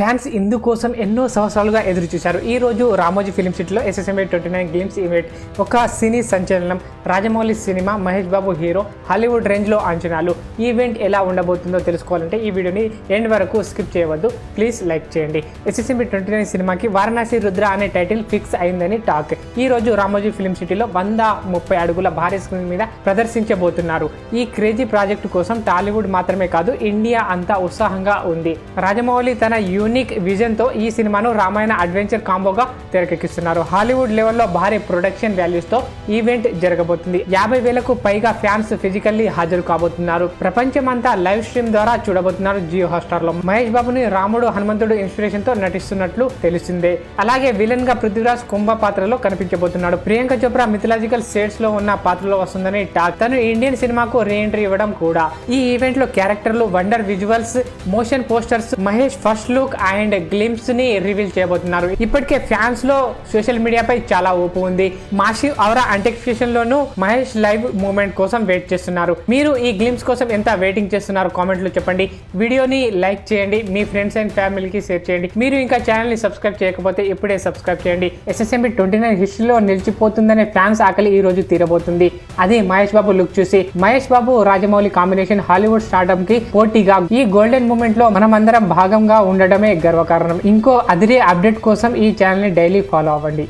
Fans ఇందుకోసం ఎన్నో సంవత్సరాలుగా ఎదురు చూశారు. ఈ రోజు రామోజీ ఫిలిం సిటీలో SSMA twenty nine games event ఒక సినీ సంచలనం Rajamouli cinema Mahesh Babu hero Hollywood రేంజ్లో అంచనాలు. ఈవెంట్ ఎలా ఉండబోతుందో తెలుసుకోవాలంటే ఈ వీడియోని ఎండ్ వరకు స్కిప్ చేయవద్దు. ప్లీజ్ లైక్ చేయండి. ఎస్ఎస్ఎంఏ ట్వంటీ నైన్ సినిమాకి వారణాసి రుద్ర అనే టైటిల్ ఫిక్స్ అయిందని టాక్. ఈ రోజు రామోజీ ఫిలిం సిటీలో వంద ముప్పై అడుగుల భారీ స్క్రీన్ మీద ప్రదర్శించబోతున్నారు. ఈ క్రేజీ ప్రాజెక్టు కోసం టాలీవుడ్ మాత్రమే కాదు ఇండియా అంతా ఉత్సాహంగా ఉంది. రాజమౌళి తన యూనిక్ విజన్తో ఈ సినిమాను రామాయణ అడ్వెంచర్ కాంబోగా తెరకెక్కిస్తున్నారు. హాలీవుడ్ లెవెల్లో భారీ ప్రొడక్షన్ వాల్యూస్తో ఈవెంట్ జరగబోతుంది. యాభై వేలకు పైగా ఫ్యాన్స్ ఫిజికల్లీ హాజరు కాబోతున్నారు. ప్రపంచమంతా లైవ్ స్ట్రీమ్ ద్వారా చూడబోతున్నారు జియో హాట్స్టార్లో మహేష్ బాబుని రాముడు హనుమంతుడు ఇన్స్పిరేషన్తో నటిస్తున్నట్లు తెలిసిందే. అలాగే విలన్గా పృథ్వీరాజ్ కుంభ పాత్రలో నటించబోతున్నాడు ప్రియాంక చోప్రా మిథలాజికల్ స్టేట్స్లో ఉన్న పాత్రలో వస్తుందని టాక్ తను ఇండియన్ సినిమాకు రీ ఎంట్రీ ఇవ్వడం కూడా. ఈ ఈవెంట్లో క్యారెక్టర్లు wonder visuals motion posters Mahesh first look and గ్లిమ్స్ని reveal చేయబోతున్నారు. ఇప్పటికే ఫ్యాన్స్లో సోషల్ మీడియాపై చాలా ఊపు ఉంది. మాషి అవరా అంటెక్స్ప్రెషన్ లోను మహేష్ లైవ్ మూమెంట్ కోసం వెయిట్ చేస్తున్నారు. మీరు ఈ గ్లిమ్స్ కోసం ఎంత వెయిటింగ్ చేస్తున్నారు కామెంట్లో చెప్పండి. వీడియోని లైక్ చేయండి. మీ ఫ్రెండ్స్ అండ్ ఫ్యామిలీకి షేర్ చేయండి. మీరు ఇంకా ఛానల్ని సబ్స్క్రైబ్ చేయకపోతే ఇప్పుడే సబ్స్క్రైబ్ చేయండి. ఎస్ఎస్ఎంబి ట్వంటీ నైన్ లిస్టులో నిలిచిపోతుందనే ఫ్యాన్స్ ఆకలి ఈ రోజు తీరబోతుంది. అది మహేష్ బాబు లుక్ చూసి మహేష్ బాబు రాజమౌళి కాంబినేషన్ హాలీవుడ్ స్టార్టప్కి పోటీగా ఈ గోల్డెన్ మూమెంట్లో మనమందరం భాగంగా ఉండడమే గర్వకారణం. ఇంకో అదిరే అప్డేట్ కోసం ఈ ఛానల్ని డైలీ ఫాలో అవ్వండి.